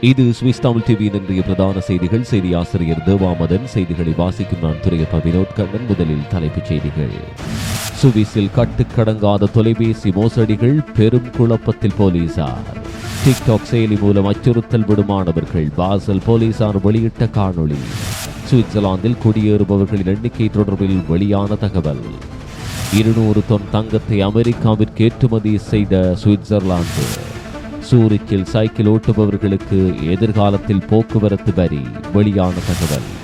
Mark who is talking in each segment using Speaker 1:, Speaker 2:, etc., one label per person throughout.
Speaker 1: இது சுவிஸ் தமிழ் டிவியின் இன்றைய பிரதான செய்திகள். செய்தி ஆசிரியர் தேவாமதன் செய்திகளை வாசிக்கும் நான் துறையப்ப வினோத் கண்ணன் முதலில் தலைப்புச் செய்திகள். சுவிஸில் கட்டுக்கடங்காத தொலைபேசி மோசடிகள் பெரும் குழப்பத்தில் போலீசார். டிக்டாக் செயலி மூலம் அச்சுறுத்தல் விடுமானவர்கள் பாசல் போலீசார் வெளியிட்ட காணொளி. சுவிட்சர்லாந்தில் குடியேறுபவர்களின் எண்ணிக்கை தொடர்பில் வெளியான தகவல். இருநூறு தொன் தங்கத்தை அமெரிக்காவிற்கு ஏற்றுமதி செய்த சுவிட்சர்லாந்து. சூரிக்கில் சைக்கிள் ஓட்டுபவர்களுக்கு எதிர்காலத்தில் போக்குவரத்து வரி வெளியான தகவல்.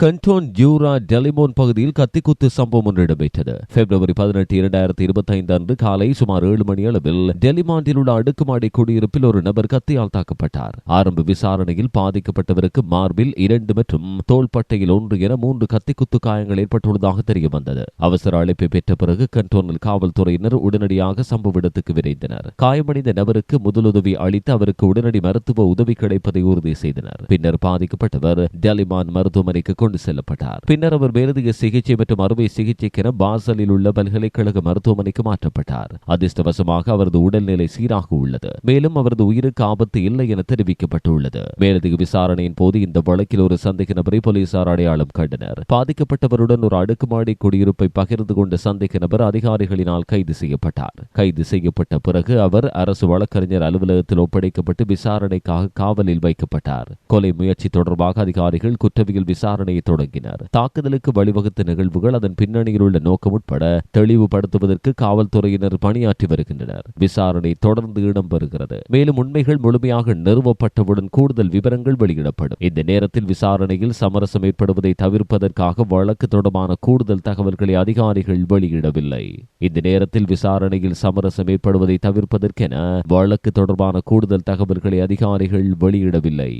Speaker 1: கண்டோன் ஜூரா டெலிமோன் பகுதியில் கத்திக்குத்து சம்பவம் ஒன்று இடம்பெற்றது. பிப்ரவரி பதினெட்டு இரண்டாயிரத்தி இருபத்தி ஐந்து அன்று காலை சுமார் ஏழு மணி அளவில் டெலிமாண்டில் உள்ள அடுக்குமாடி குடியிருப்பில் ஒரு நபர் கத்தியால் தாக்கப்பட்டார். ஆரம்ப விசாரணையில் பாதிக்கப்பட்டவருக்கு மார்பில் இரண்டு மற்றும் தோள்பட்டையில் ஒன்று என மூன்று கத்திக்குத்து காயங்கள் ஏற்பட்டுள்ளதாக தெரிய வந்தது அவசர அழைப்பை பெற்ற பிறகு கன்டோனில் காவல்துறையினர் உடனடியாக சம்பவ இடத்துக்கு விரைந்தனர். காயமடைந்த நபருக்கு முதலுதவி அளித்து அவருக்கு உடனடி மருத்துவ உதவி கிடைப்பதை உறுதி செய்தனர். பின்னர் பாதிக்கப்பட்டவர் டெலிமான் மருத்துவமனைக்கு கொண்டு செல்லப்பட்டார். பின்னர் அவர் மேலதிக சிகிச்சை மற்றும் அறுவை சிகிச்சைக்கென பாசலில் உள்ள பல்கலைக்கழக மருத்துவமனைக்கு மாற்றப்பட்டார். அதிர்ஷ்டவசமாக அவரது உடல்நிலை சீராக உள்ளது. மேலும் அவரது உயிருக்கு ஆபத்து இல்லை என தெரிவிக்கப்பட்டுள்ளது. மேலதிக விசாரணையின் போது இந்த வழக்கில் ஒரு சந்தேக நபரை போலீசார் அடையாளம் கண்டனர். பாதிக்கப்பட்டவருடன் ஒரு அடுக்குமாடி குடியிருப்பை பகிர்ந்து கொண்ட சந்தேக நபர் அதிகாரிகளினால் கைது செய்யப்பட்டார். கைது செய்யப்பட்ட பிறகு அவர் அரசு வழக்கறிஞர் அலுவலகத்தில் ஒப்படைக்கப்பட்டு விசாரணைக்காக காவலில் வைக்கப்பட்டார். கொலை முயற்சி தொடர்பாக அதிகாரிகள் குற்றவியல் விசாரணையை தொடங்கினர். தாக்குதலுக்கு வழிவகுத்த நிகழ்வுகள் அதன் பின்னணியில் உள்ள நோக்கம் உட்பட தெளிவுபடுத்துவதற்கு காவல்துறையினர் பணியாற்றி வருகின்றனர். விசாரணை தொடர்ந்து இடம்பெறுகிறது மேலும் உண்மைகள் முழுமையாக நிறுவப்பட்டவுடன் கூடுதல் விவரங்கள் வெளியிடப்படும். இந்த நேரத்தில் விசாரணையில் சமரசம் ஏற்படுவதை தவிர்ப்பதற்காக வழக்கு தொடர்பான கூடுதல் தகவல்களை அதிகாரிகள் வெளியிடவில்லை. இந்த நேரத்தில் விசாரணையில் சமரசம் ஏற்படுவதை தவிர்ப்பதற்கென வழக்கு தொடர்பான கூடுதல் தகவல்களை அதிகாரிகள் வெளியிடவில்லை.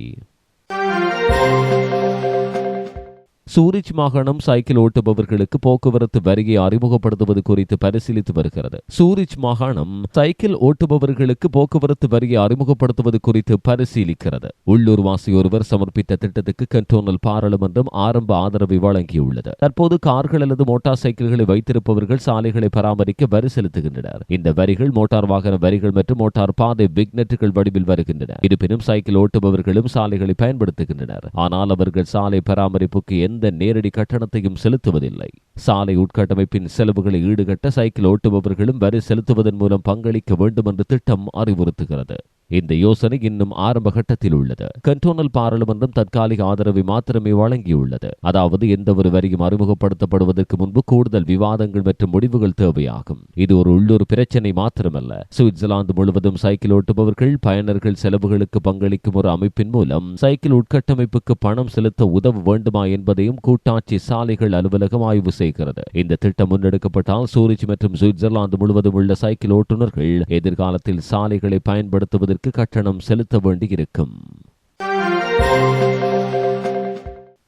Speaker 1: சூரிச் மாகாணம் சைக்கிள் ஓட்டுபவர்களுக்கு போக்குவரத்து வரியை அறிமுகப்படுத்துவது குறித்து பரிசீலித்து வருகிறது. சூரிச் மாகாணம் சைக்கிள் ஓட்டுபவர்களுக்கு போக்குவரத்து வரியை அறிமுகப்படுத்துவது குறித்து பரிசீலிக்கிறது. உள்ளூர் வாசி ஒருவர் சமர்ப்பித்த திட்டத்துக்கு கண்டோனல் பாராளுமன்றம் ஆரம்ப ஆதரவை வழங்கியுள்ளது. தற்போது கார்கள் அல்லது மோட்டார் சைக்கிள்களை வைத்திருப்பவர்கள் சாலைகளை பராமரிக்க வரி செலுத்துகின்றனர். இந்த வரிகள் மோட்டார் வாகன வரிகள் மற்றும் மோட்டார் பாதை விக்னெட்டுகள் வடிவில் வருகின்றன. இருப்பினும் சைக்கிள் ஓட்டுபவர்களும் சாலைகளை பயன்படுத்துகின்றனர். ஆனால் அவர்கள் சாலை பராமரிப்புக்கு எந்த எந்த நேரடி கட்டணத்தையும் செலுத்துவதில்லை. சாலை உட்கட்டமைப்பின் செலவுகளை ஈடுகட்ட சைக்கிள் ஓட்டுபவர்களும் வரி செலுத்துவதன் மூலம் பங்களிக்க வேண்டும் என்று திட்டம் அறிவுறுத்துகிறது. இந்த யோசனை இன்னும் ஆரம்ப கட்டத்தில் உள்ளது. கண்டோனல் பாராளுமன்றம் தற்காலிக ஆதரவை மாத்திரமே வழங்கியுள்ளது. அதாவது எந்த ஒரு வரியும் அறிமுகப்படுத்தப்படுவதற்கு முன்பு கூடுதல் விவாதங்கள் மற்றும் முடிவுகள் தேவையாகும். இது ஒரு உள்ளூர் பிரச்சனை மாத்திரமல்ல. சுவிட்சர்லாந்து முழுவதும் சைக்கிள் ஓட்டுபவர்கள் பயனர்கள் செலவுகளுக்கு பங்களிக்கும் ஒரு அமைப்பின் மூலம் சைக்கிள் உட்கட்டமைப்புக்கு பணம் செலுத்த உதவ வேண்டுமா என்பதையும் கூட்டாட்சி சாலைகள் அலுவலகம் ஆய்வு செய்கிறது. இந்த திட்டம் முன்னெடுக்கப்பட்டால் சூரிச் மற்றும் சுவிட்சர்லாந்து முழுவதும் உள்ள சைக்கிள் ஓட்டுநர்கள் எதிர்காலத்தில் சாலைகளை பயன்படுத்துவதற்கு கட்டணம் செலுத்த வேண்டியிருக்கும்.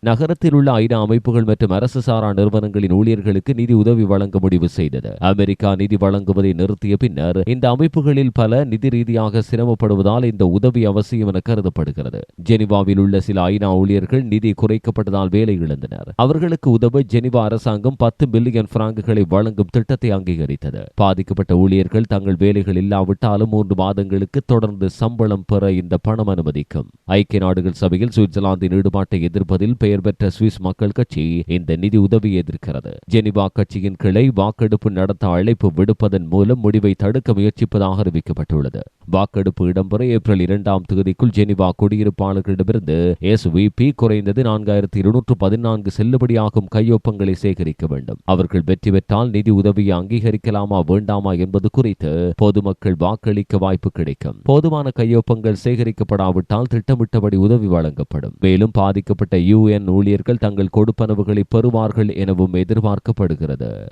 Speaker 1: நகரத்தில் உள்ள ஐநா அமைப்புகள் மற்றும் அரசு சாரா நிறுவனங்களின் ஊழியர்களுக்கு நிதி உதவி வழங்க முடிவு செய்தது. அமெரிக்கா நிதி வழங்குவதை நிறுத்திய பின்னர் இந்த அமைப்புகளில் பல நிதி ரீதியாக சிரமப்படுவதால் இந்த உதவி அவசியம் என கருதப்படுகிறது. ஜெனிவாவில் உள்ள சில ஐநா ஊழியர்கள் நிதி குறைக்கப்பட்டதால் வேலை இழந்தனர். அவர்களுக்கு உதவ ஜெனிவா அரசாங்கம் பத்து பில்லியன் பிராங்குகளை வழங்கும் திட்டத்தை அங்கீகரித்தது. பாதிக்கப்பட்ட ஊழியர்கள் தங்கள் வேலைகள் இல்லாவிட்டாலும் மூன்று மாதங்களுக்கு தொடர்ந்து சம்பளம் பெற இந்த பணம் அனுமதிக்கும். ஐக்கிய நாடுகள் சபையில் சுவிட்சர்லாந்தின் ஈடுபாட்டை எதிர்ப்பதில் பெயர் பெற்ற சுவிஸ் மக்கள் கட்சி இந்த நிதி உதவியை எதிர்க்கிறது. ஜெனிவா கட்சியின் கிளை வாக்கெடுப்பு நடத்த அழைப்பு விடுப்பதன் மூலம் முடிவை தடுக்க முயற்சிப்பதாக அறிவிக்கப்பட்டுள்ளது. வாக்கெடுப்பு இடம்பெற ஏப்ரல் இரண்டாம் தேதிக்குள் ஜெனிவா குடியிருப்பாளர்களிடமிருந்து எஸ்விபி குறைந்தது நான்காயிரத்தி இருநூற்று பதினான்கு செல்லுபடியாகும் கையொப்பங்களை சேகரிக்க வேண்டும். அவர்கள் வெற்றி பெற்றால் நிதி உதவியை அங்கீகரிக்கலாமா வேண்டாமா என்பது குறித்து பொதுமக்கள் வாக்களிக்க வாய்ப்பு கிடைக்கும். போதுமான கையொப்பங்கள் சேகரிக்கப்படாவிட்டால் திட்டமிட்டபடி உதவி வழங்கப்படும். மேலும் பாதிக்கப்பட்ட யுஎன் ஊழியர்கள் தங்கள் கொடுப்பனவுகளை பெறுவார்கள் எனவும் எதிர்பார்க்கப்படுகிறது.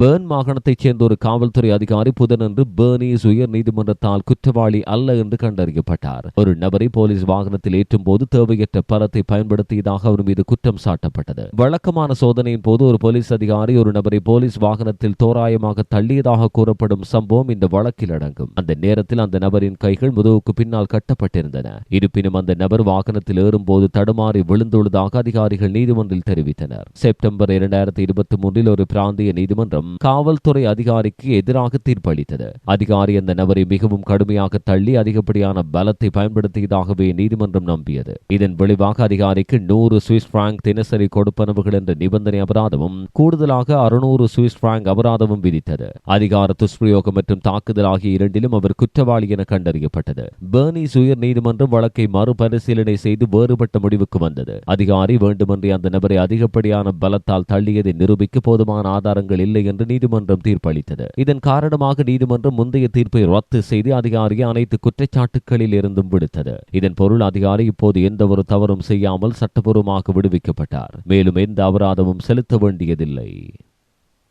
Speaker 1: பேர்ன் மாகாணத்தைச் சேர்ந்த ஒரு காவல்துறை அதிகாரி புதனன்று பேர்னீஸ் உயர் நீதிமன்றத்தால் குற்றவாளி அல்ல என்று கண்டறியப்பட்டார். ஒரு நபரை போலீஸ் வாகனத்தில் ஏற்றும் போது தேவையற்ற பலத்தை பயன்படுத்தியதாக அவர் மீது குற்றம் சாட்டப்பட்டது. வழக்கமான சோதனையின் போது ஒரு போலீஸ் அதிகாரி ஒரு நபரை போலீஸ் வாகனத்தில் தோராயமாக தள்ளியதாக கூறப்படும் சம்பவம் இந்த வழக்கில் அடங்கும். அந்த நேரத்தில் அந்த நபரின் கைகள் முதுகுக்கு பின்னால் கட்டப்பட்டிருந்தன. இருப்பினும் அந்த நபர் வாகனத்தில் ஏறும்போது தடுமாறி விழுந்துள்ளதாக அதிகாரிகள் நீதிமன்றில் தெரிவித்தனர். செப்டம்பர் இரண்டாயிரத்தி இருபத்தி மூன்றில் ஒரு பிராந்திய நீதிமன்றம் காவல்துறை அதிகாரிக்கு எதிராக தீர்ப்பளித்தது. அதிகாரி அந்த நபரை மிகவும் கடுமையாக தள்ளி அதிகப்படியான பலத்தை பயன்படுத்தியதாகவே நீதிமன்றம் நம்பியது. இதன் விளைவாக அதிகாரிக்கு நூறு சுவிஸ் பிராங்க் தினசரி கொடுப்பனவுகள் என்ற நிபந்தனை அபராதமும் கூடுதலாக அறுநூறு சுவிஸ் பிராங்க் அபராதமும் விதித்தது. அதிகார துஷ்பிரயோகம் மற்றும் தாக்குதல் ஆகிய இரண்டிலும் அவர் குற்றவாளி என கண்டறியப்பட்டது. பேர்னிஸ் உயர் நீதிமன்றம் வழக்கை மறுபரிசீலனை செய்து வேறுபட்ட முடிவுக்கு வந்தது. அதிகாரி வேண்டுமென்றே அந்த நபரை அதிகப்படியான பலத்தால் தள்ளியதை நிரூபிக்க போதுமான ஆதாரங்கள் இல்லை என்று நீதிமன்றம் தீர்ப்பளித்தது. இதன் காரணமாக நீதிமன்றம் முந்தைய தீர்ப்பை ரத்து செய்து அதிகாரியை அனைத்து குற்றச்சாட்டுகளில் இருந்தும் விடுத்தது. இதன் பொருள் அதிகாரி இப்போது எந்த ஒரு தவறும் செய்யாமல் சட்டபூர்வமாக விடுவிக்கப்பட்டார். மேலும் எந்த அபராதமும் செலுத்த வேண்டியதில்லை.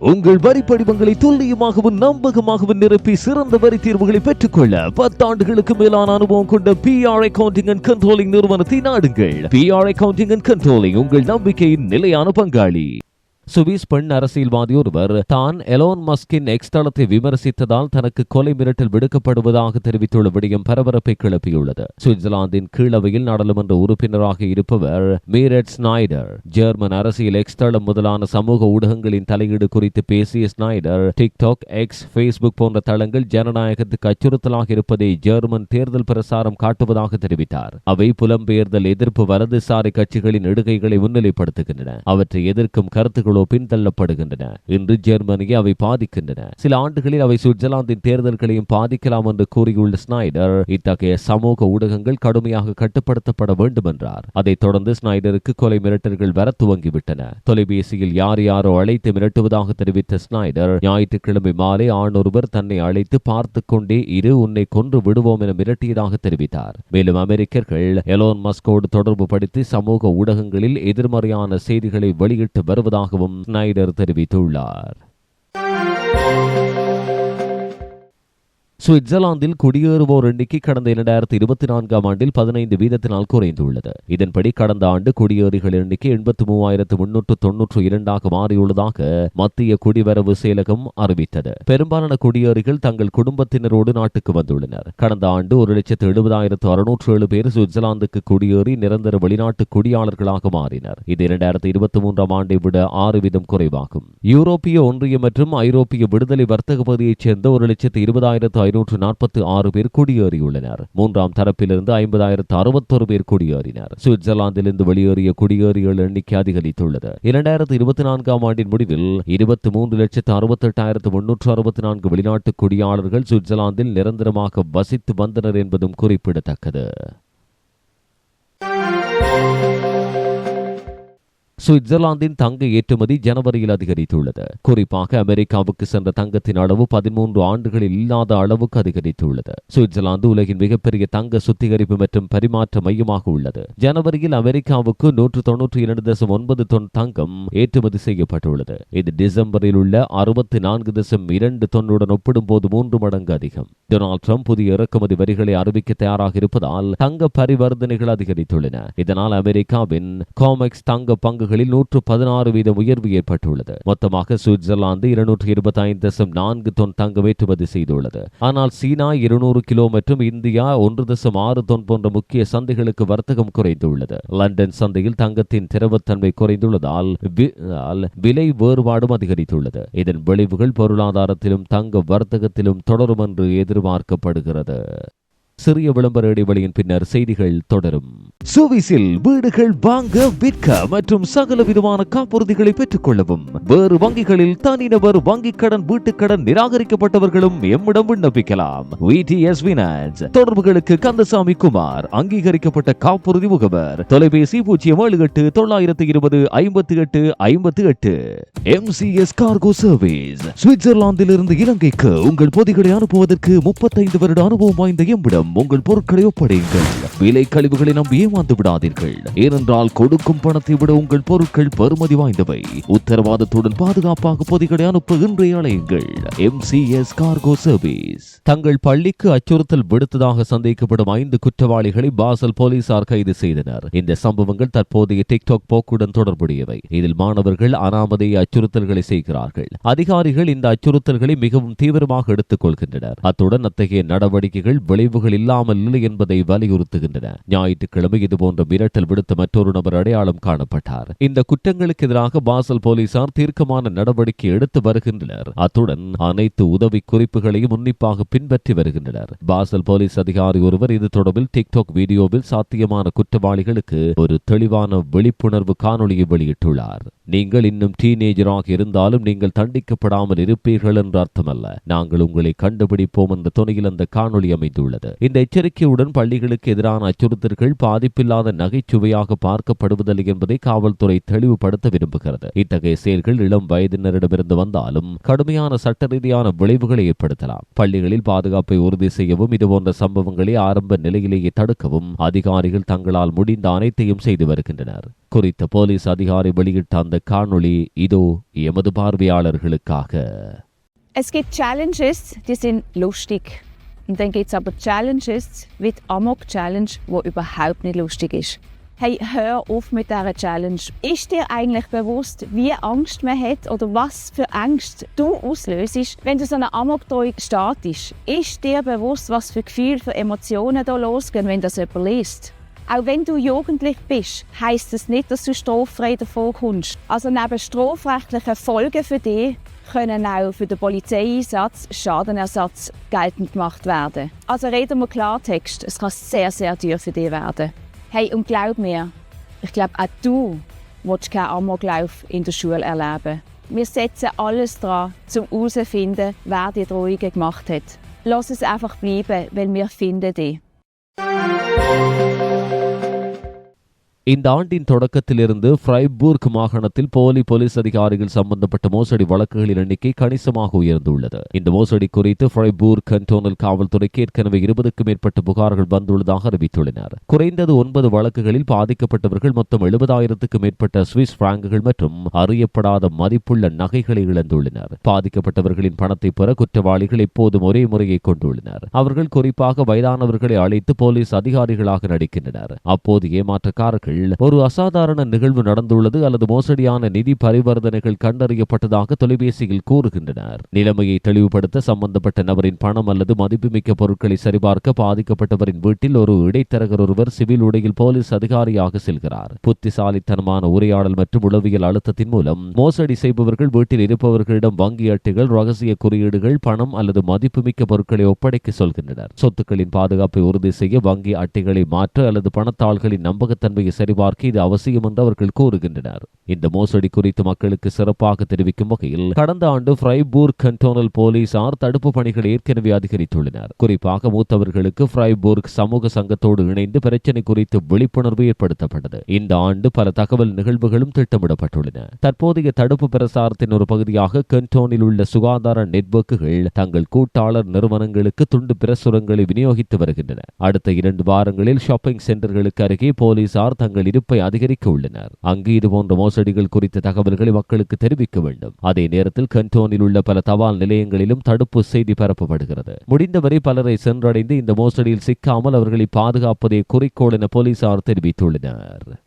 Speaker 1: உங்கள் வரி படிவங்களை துல்லியமாகவும் நம்பகமாகவும் நிரப்பி சிறந்த வரி தீர்வுகளை பெற்றுக்கொள்ள பத்தாண்டுகளுக்கு மேலான அனுபவம் கொண்ட P R accounting and controlling நிறுவனத்தை நாடுங்கள். பிஆர் அக்கவுண்டிங் அண்ட் கண்ட்ரோலிங் உங்கள் நம்பிக்கையின் நிலையான பங்காளி. சுவிஸ் பெண் அரசியல்வாதி ஒருவர் தான் எலோன் மஸ்கின் எக்ஸ் தளத்தை விமர்சித்ததால் தனக்கு கொலை மிரட்டல் விடுக்கப்படுவதாக தெரிவித்துள்ள விடயம் பரபரப்பை கிளப்பியுள்ளது. சுவிட்சர்லாந்தின் கீழவையில் நாடாளுமன்ற உறுப்பினராக இருப்பவர் மீரட் ஸ்னைடர். ஜெர்மன் அரசியல் எக்ஸ் தளம் முதலான சமூக ஊடகங்களின் தலையீடு குறித்து பேசிய ஸ்னைடர் டிக்டாக் எக்ஸ் பேஸ்புக் போன்ற தளங்கள் ஜனநாயகத்துக்கு அச்சுறுத்தலாக இருப்பதை ஜெர்மன் தேர்தல் பிரசாரம் காட்டுவதாக தெரிவித்தார். அவை புலம்பெயர்தல் எதிர்ப்பு வலதுசாரி கட்சிகளின் இடுகைகளை முன்னிலைப்படுத்துகின்றன. அவற்றை எதிர்க்கும் கருத்துக்கள் பின்தள்ளப்படுகின்றன. இன்று ஜெர்மனியை அவை பாதிக்கின்றன. சில ஆண்டுகளில் அவை சுவிட்சர்லாந்தின் தேர்தல்களையும் பாதிக்கலாம் என்று கூறியுள்ள ஸ்னைடர் இத்தகைய சமூக ஊடகங்கள் கடுமையாக கட்டுப்படுத்தப்பட வேண்டும் என்றார் அதைத் தொடர்ந்து ஸ்னைடருக்கு கொலை மிரட்டல்கள் வர துவங்கிவிட்டன. தொலைபேசியில் யார் யாரோ அழைத்து மிரட்டுவதாக தெரிவித்த ஸ்னைடர் ஞாயிற்றுக்கிழமை மாலை ஆணொருவர் தன்னை அழைத்து பார்த்து கொண்டே இரு உன்னை கொன்று விடுவோம் என மிரட்டியதாக தெரிவித்தார். மேலும் அமெரிக்கர்கள் எலோன் மஸ்கோடு தொடர்பு படுத்தி சமூக ஊடகங்களில் எதிர்மறையான செய்திகளை வெளியிட்டு வருவதாகவும் ஸ்னைடர் தெரிவித்துள்ளார். சுவிட்சர்லாந்தில் குடியேறுவோர் எண்ணிக்கை கடந்த இரண்டாயிரத்தி இருபத்தி நான்காம் ஆண்டில் பதினைந்து வீதத்தினால் குறைந்துள்ளது. இதன்படி கடந்த ஆண்டு குடியேறிகள் எண்ணிக்கை எண்பத்தி மூவாயிரத்து முன்னூற்று தொன்னூற்று இரண்டாக மாறியுள்ளதாக மத்திய குடிவரவு செயலகம் அறிவித்தது. பெரும்பாலான குடியேறிகள் தங்கள் குடும்பத்தினரோடு நாட்டுக்கு வந்துள்ளனர். கடந்த ஆண்டு ஒரு லட்சத்து எழுபதாயிரத்து அறுநூற்று ஏழு பேர் சுவிட்சர்லாந்துக்கு குடியேறி நிரந்தர வெளிநாட்டு குடியாளர்களாக மாறினர். இது இரண்டாயிரத்தி இருபத்தி மூன்றாம் ஆண்டை விட ஆறு வீதம் குறைவாகும். யூரோப்பிய ஒன்றியம் மற்றும் ஐரோப்பிய விடுதலை வர்த்தக பகுதியைச் சேர்ந்த ஒரு லட்சத்து இருபதாயிரத்து ஐநூற்று நாற்பத்தி ஆறு பேர் குடியேறியுள்ளனர். மூன்றாம் தரப்பிலிருந்து ஐம்பதாயிரத்து அறுபத்தொரு பேர் குடியேறினர். சுவிட்சர்லாந்திலிருந்து வெளியேறிய குடியேறிகள் எண்ணிக்கை அதிகரித்துள்ளது. இரண்டாயிரத்து இருபத்தி நான்காம் ஆண்டின் முடிவில் இருபத்தி மூன்று லட்சத்து அறுபத்தெட்டாயிரத்து முன்னூற்று அறுபத்தி நான்கு வெளிநாட்டு குடியாளர்கள் சுவிட்சர்லாந்தில் நிரந்தரமாக வசித்து வந்தனர் என்பதும் குறிப்பிடத்தக்கது. சுவிட்சர்லாந்தின் தங்க ஏற்றுமதி ஜனவரியில் அதிகரித்துள்ளது. குறிப்பாக அமெரிக்காவுக்கு சென்ற தங்கத்தின் அளவு பதிமூன்று ஆண்டுகளில் இல்லாத அளவுக்கு அதிகரித்துள்ளது. சுவிட்சர்லாந்து உலகின் மிகப்பெரிய தங்க சுத்திகரிப்பு மற்றும் பரிமாற்ற மையமாக உள்ளது. ஜனவரியில் அமெரிக்காவுக்கு நூற்று தொன்னூற்றி இரண்டு தசம் ஒன்பது தொன் தங்கம் ஏற்றுமதி செய்யப்பட்டுள்ளது. இது டிசம்பரில் உள்ள அறுபத்தி நான்கு தசம் இரண்டு தொன்னுடன் ஒப்பிடும்போது மூன்று மடங்கு அதிகம். டொனால்ட் ட்ரம்ப் புதிய இறக்குமதி வரிகளை அறிவிக்க தயாராக இருப்பதால் தங்க பரிவர்த்தனைகள் அதிகரித்துள்ளன. இதனால் அமெரிக்காவின் காமெக்ஸ் தங்க பங்குகள் வாக்குகளில் நூற்று பதினாறு வீத உயர்வு ஏற்பட்டுள்ளது. மொத்தமாக சுவிட்சர்லாந்து இருநூற்று இருபத்தி ஐந்து தசம் நான்கு தொன் தங்கம் ஏற்றுமதி செய்துள்ளது. ஆனால் சீனா இருநூறு கிலோ மற்றும் இந்தியா ஒன்று தசம் ஆறு தொன் போன்ற முக்கிய சந்தைகளுக்கு வர்த்தகம் குறைந்துள்ளது. லண்டன் சந்தையில் தங்கத்தின் திரவத்தன்மை குறைந்துள்ளதால் விலை வேறுபாடும் அதிகரித்துள்ளது. இதன் விளைவுகள் பொருளாதாரத்திலும் தங்க வர்த்தகத்திலும் தொடரும் என்று எதிர்பார்க்கப்படுகிறது. சிறிய விளம்பர இடைவெளியின் பின்னர் செய்திகள் தொடரும். சுவிசில் வீடுகள் வாங்க விற்க மற்றும் சகல விதமான காப்புறுதிகளை பெற்றுக் கொள்ளவும். வேறு வங்கிகளில் தனிநபர் வங்கிக் கடன் வீட்டுக் கடன் நிராகரிக்கப்பட்டவர்களும் எம்மிடம் விண்ணப்பிக்கலாம். தொடர்புகளுக்கு கந்தசாமி குமார் அங்கீகரிக்கப்பட்ட காப்புறுதி முகவர். தொலைபேசி பூஜ்ஜியம் ஏழு எட்டு தொள்ளாயிரத்து இருபது ஐம்பத்தி எட்டு ஐம்பத்தி எட்டு எம்சிஎஸ் கார்கோ சர்வீஸ் சுவிட்சர்லாந்திலிருந்து இலங்கைக்கு உங்கள் பொதிகளை அனுப்புவதற்கு முப்பத்தைந்து வருட அனுபவம் வாய்ந்த எம்மிடம் உங்கள் பொருட்களை ஒப்படையுங்கள். விலை கழிவுகளை நம்பி ஏமாந்து விடாதீர்கள். ஏனென்றால் கொடுக்கும் பணத்தை விட உங்கள் பொருட்கள் பெறுமதி வாய்ந்தவை. உத்தரவாதத்துடன் பாதுகாப்பாக பொதிகளை அனுப்ப இன்றைய அலையுங்கள். எம்சிஎஸ் கார்கோ சர்வீஸ் தங்கள் பள்ளிக்கு அச்சுறுத்தல் விடுத்ததாக சந்தேகப்படும் ஐந்து குற்றவாளிகளை பாசல் போலீசார் கைது செய்தனர். இந்த சம்பவங்கள் தற்போதைய டிக்டாக் போக்குடன் தொடர்புடையவை. இதில் மாணவர்கள் அனாமதேய அச்சுறுத்தல்களை செய்கிறார்கள். அதிகாரிகள் இந்த அச்சுறுத்தல்களை மிகவும் தீவிரமாக எடுத்துக் கொள்கின்றனர். அத்துடன் அத்தகைய நடவடிக்கைகள் விளைவுகள் இல்லாமல் இல்லை என்பதை வலியுறுத்துகின்றன. ஞாயிற்றுக்கிழமை இதுபோன்ற மிரட்டல் விடுத்த மற்றொரு நபர் அடையாளம் காணப்பட்டார். இந்த குற்றங்களுக்கு எதிராக பாசல் போலீசார் தீர்க்கமான நடவடிக்கை எடுத்து வருகின்றனர். அத்துடன் அனைத்து உதவி குறிப்புகளையும் உன்னிப்பாக பின்பற்றி வருகின்றனர். பாசல் போலீஸ் அதிகாரி ஒருவர் இது தொடர்பில் டிக்டாக் வீடியோவில் சாத்தியமான குற்றவாளிகளுக்கு ஒரு தெளிவான விழிப்புணர்வு காணொலியை வெளியிட்டுள்ளார். நீங்கள் இன்னும் டீனேஜராக இருந்தாலும் நீங்கள் தண்டிக்கப்படாமல் இருப்பீர்கள் என்று அர்த்தமல்ல. நாங்கள் உங்களை கண்டுபிடிப்போம் என்ற துணையில் அந்த காணொலி அமைந்துள்ளது. இந்த எச்சரிக்கையுடன் பள்ளிகளுக்கு எதிரான அச்சுறுத்தல்கள் பாதி மதிப்பில்லாத நகைச்சுவையாக பார்க்கப்படுவதில்லை என்பதை காவல்துறை தெளிவுபடுத்த விரும்புகிறது. இத்தகைய செயல்கள் இளம் வயதினரிடமிருந்து வந்தாலும் கடுமையான சட்ட ரீதியான விளைவுகளை ஏற்படுத்தலாம். பள்ளிகளில் பாதுகாப்பை உறுதி செய்யவும் இதுபோன்ற சம்பவங்களை ஆரம்ப நிலையிலேயே தடுக்கவும் அதிகாரிகள் தங்களால் முடிந்த அனைத்தையும் செய்து வருகின்றனர். குறித்த போலீஸ் அதிகாரி வெளியிட்ட அந்த காணொளி இதோ எமது பார்வையாளர்களுக்காக.
Speaker 2: Es gibt Challenges, die sind lustig. Und dann gibt es aber Challenges wie die Amok Challenge, die überhaupt nicht lustig ist. Hey, hör auf mit dieser Challenge. Ist dir eigentlich bewusst, wie Angst man hat oder was für Angst du auslöst, wenn du so eine Amokdrohung startest? Ist dir bewusst, was für Gefühle, für Emotionen da losgehen, wenn das jemand liest? Auch wenn du jugendlich bist, heisst das nicht, dass du straffrei davon kommst. Also neben strafrechtlichen Folgen für dich können auch für den Polizeieinsatz Schadenersatz geltend gemacht werden. Also reden wir Klartext, es kann sehr, sehr teuer für dich werden. Hey, und glaub mir, ich glaube auch du willst keinen Amoklauf in der Schule erleben. Wir setzen alles dran, um herauszufinden, wer die Drohungen gemacht hat. Lass es einfach bleiben, weil wir finden dich.
Speaker 1: இந்த ஆண்டின் தொடக்கத்திலிருந்து ஃப்ரைபூர்க் மாகாணத்தில் போலி police அதிகாரிகள் சம்பந்தப்பட்ட மோசடி வழக்குகளின் எண்ணிக்கை கணிசமாக உயர்ந்துள்ளது. இந்த மோசடி குறித்து ஃப்ரைபூர்க் கண்டோனல் காவல்துறைக்கு ஏற்கனவே இருபதுக்கும் மேற்பட்ட புகார்கள் வந்துள்ளதாக அறிவித்துள்ளனர். குறைந்தது ஒன்பது வழக்குகளில் பாதிக்கப்பட்டவர்கள் மொத்தம் எழுபதாயிரத்துக்கும் மேற்பட்ட சுவிஸ் பிராங்குகள் மற்றும் அறியப்படாத மதிப்புள்ள நகைகளை இழந்துள்ளனர். பாதிக்கப்பட்டவர்களின் பணத்தை பெற குற்றவாளிகள் எப்போதும் ஒரே முறையை கொண்டுள்ளனர். அவர்கள் குறிப்பாக வயதானவர்களை அழைத்து போலீஸ் அதிகாரிகளாக நடிக்கின்றனர். அப்போது ஏமாற்றக்காரர்கள் ஒரு அசாதாரண நிகழ்வு நடந்துள்ளது அல்லது மோசடியான நிதி பரிவர்த்தனைகள் கண்டறியப்பட்டதாக தொலைபேசியில் கூறுகின்றனர். நிலைமையை தெளிவுபடுத்த சம்பந்தப்பட்ட நபரின் பணம் அல்லது மதிப்புமிக்க பொருட்களை சரிபார்க்க பாதிக்கப்பட்டவரின் வீட்டில் ஒரு இடைத்தரகர் ஒருவர் சிவில் உடையில் போலீஸ் அதிகாரியாக செல்கிறார். புத்திசாலித்தனமான உரையாடல் மற்றும் உளவியல் அழுத்தத்தின் மூலம் மோசடி செய்பவர்கள் வீட்டில் இருப்பவர்களிடம் வங்கி அட்டைகள் ரகசிய குறியீடுகள் பணம் அல்லது மதிப்புமிக்க பொருட்களை ஒப்படைக்க சொல்கின்றனர். சொத்துக்களின் பாதுகாப்பை உறுதி செய்ய வங்கி அட்டைகளை மாற்ற அல்லது பணத்தாள்களின் நம்பகத்தன்மையை சரிபார்க்க இது அவசியம் என்று அவர்கள் கூறுகின்றனர். இந்த மோசடி குறித்து மக்களுக்கு சிறப்பாக தெரிவிக்கும் வகையில் கடந்த ஆண்டு ஃப்ரைபூர் கண்டோனல் போலீசார் தடுப்பு பணிகளை ஏற்கனவே அதிகரித்துள்ளனர். குறிப்பாக மூத்தவர்களுக்கு ஃப்ரைபூர்க் சமூக சங்கத்தோடு இணைந்து பிரச்சினை குறித்து விழிப்புணர்வு ஏற்படுத்தப்பட்டது. இந்த ஆண்டு பல தகவல் நிகழ்வுகளும் திட்டமிடப்பட்டுள்ளன. தற்போதைய தடுப்பு பிரசாரத்தின் ஒரு பகுதியாக கண்டோனில் உள்ள சுகாதார நெட்வொர்க்குகள் தங்கள் கூட்டாளர் நிறுவனங்களுக்கு துண்டு பிரசுரங்களை விநியோகித்து வருகின்றன. அடுத்த இரண்டு வாரங்களில் ஷாப்பிங் சென்டர்களுக்கு அருகே போலீசார் தங்கள் இருப்பை அதிகரிக்க உள்ளனர். அங்கு இதுபோன்ற மோசடிகள் குறித்த தகவல்களை மக்களுக்கு தெரிவிக்க வேண்டும். அதே நேரத்தில் கண்டோனில் உள்ள பல தபால் நிலையங்களிலும் தடுப்பு செய்தி பரப்பப்படுகிறது. முடிந்தவரை பலரை சென்றடைந்து இந்த மோசடியில் சிக்காமல் அவர்களை பாதுகாப்பதே குறிக்கோள் என போலீசார் தெரிவித்துள்ளனர்.